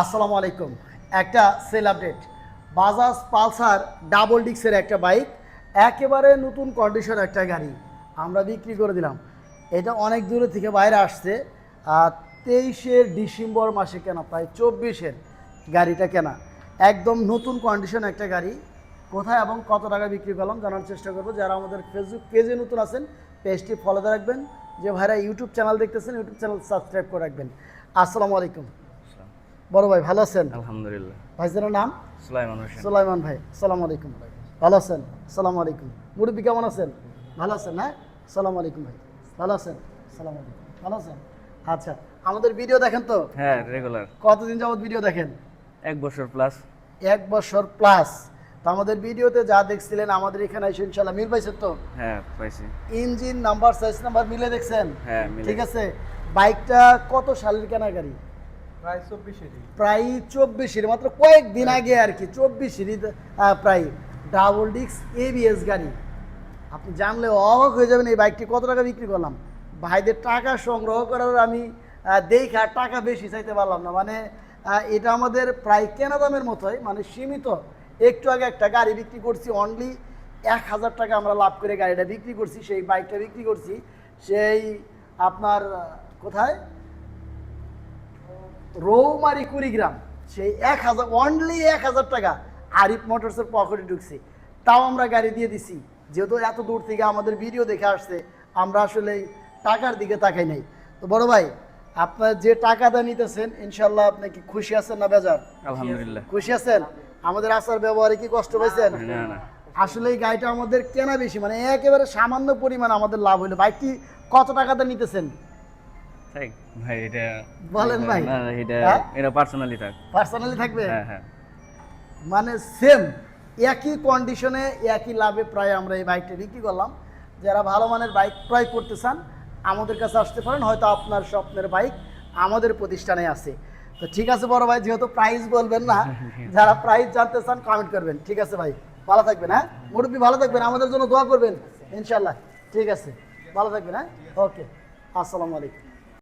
আসসালামু আলাইকুম। একটা sale update. Bajaj Pulsar double ডিক্সের একটা বাইক, একেবারে নতুন কন্ডিশন একটা গাড়ি। আমরা বিক্রি করে দিলাম। এটা অনেক দূরে থেকে বাইরে আসছে। তেইশের ডিসেম্বর মাসে কেনা, প্রায় চব্বিশের গাড়িটা কেনা। একদম নতুন কন্ডিশন একটা গাড়ি। কোথায় এবং কত টাকা বিক্রি করলাম জানার চেষ্টা করব। যারা আমাদের ফেসবুক পেজে নতুন আছেন পেজটি ফলো রাখবেন। যে ভাইরা ইউটিউব চ্যানেল দেখতেছেন ইউটিউব চ্যানেল সাবস্ক্রাইব করে রাখবেন। আসসালামু আলাইকুম। বড় ভাই ভালো আছেন? আলহামদুলিল্লাহ। ভাইজানের নাম? সুলাইমান হোসেন। সুলাইমান ভাই সালাম আলাইকুম ভালো আছেন? সালাম আলাইকুম। মুরব্বী কেমন আছেন? ভালো আছেন হ্যাঁ? সালাম আলাইকুম ভাই। ভালো আছেন? সালাম আলাইকুম। ভালো আছেন? আচ্ছা আমাদের ভিডিও দেখেন তো? হ্যাঁ রেগুলার কতদিন যাবত ভিডিও দেখেন? এক বছর প্লাস এক বছর প্লাস তো আমাদের ভিডিওতে যা দেখছিলেন আমাদের এখানে এসে ইনশাল্লাহ মিল পাইছেন তো? হ্যাঁ পাইছি। ইঞ্জিন নাম্বার সাইজ নাম্বার মিলে দেখছেন? হ্যাঁ ঠিক আছে? বাইকটা কত সালের কেনা গাড়ি প্রায় প্রায় চব্বিশের মাত্র কয়েকদিন আগে আর কি চব্বিশেরই আহ, প্রায় ডাবল ডিক্স এবিএস গাড়ি। আপনি জানলে অবাক হয়ে যাবেন এই বাইকটি কত টাকা বিক্রি করলাম? ভাইদের টাকা সংগ্রহ করার আমি দেখা টাকা বেশি চাইতে পারলাম না। মানে এটা আমাদের প্রায় কেনা দামের মতোই মানে সীমিত। একটু আগে একটা গাড়ি বিক্রি করছি অনলি এক হাজার টাকা আমরা লাভ করে গাড়িটা বিক্রি করছি সেই বাইকটা বিক্রি করছি। সেই আপনার কোথায়? রৌমারি কুড়িগ্রাম। সেই এক হাজার অনলি এক হাজার টাকা আরিফ মোটরসের পকেটে ঢুকছি। তাও আমরা গাড়ি দিয়ে দিছি। যেহেতু এত দূর থেকে আমাদের ভিডিও দেখে আসছে আমরা আসলে টাকার দিকে তাকাই নাই। তো বড় ভাই আপনার যে টাকাটা নিতেছেন ইনশাল্লাহ আপনি কি খুশি আছেন না বেজার? আলহামদুলিল্লাহ। খুশি আছেন? আমাদের আচার ব্যবহারে কি কষ্ট পাইছেন? আসলে এই গাড়িটা আমাদের কেনা বেশি মানে একেবারে সামান্য পরিমাণ আমাদের লাভ হলো বাইকটি কত টাকাতে নিতেছেন? ভাই এটা বলেন ভাই। এটা হ্যাঁ? এটা পার্সোনালি থাক। পার্সোনালি থাকবে? হ্যাঁ হ্যাঁ। মানে সেম একই কন্ডিশনে একই লাভে প্রায় আমরা এই বাইকটা বিক্রি করলাম। যারা ভালো মানের বাইক ক্রয় করতে চান আমাদের কাছে আসতে পারেন। হয়তো আপনার স্বপ্নের বাইক আমাদের প্রতিষ্ঠানে আছে। তো ঠিক আছে বড় ভাই যেহেতু প্রাইস বলবেন না যারা প্রাইস জানতে চান কমেন্ট করবেন। ঠিক আছে ভাই ভালো থাকবেন হ্যাঁ? মুরব্বী ভালো থাকবেন। আমাদের জন্য দোয়া করবেন। ইনশাল্লাহ ঠিক আছে ভালো থাকবেন হ্যাঁ? ওকে আসসালামু আলাইকুম।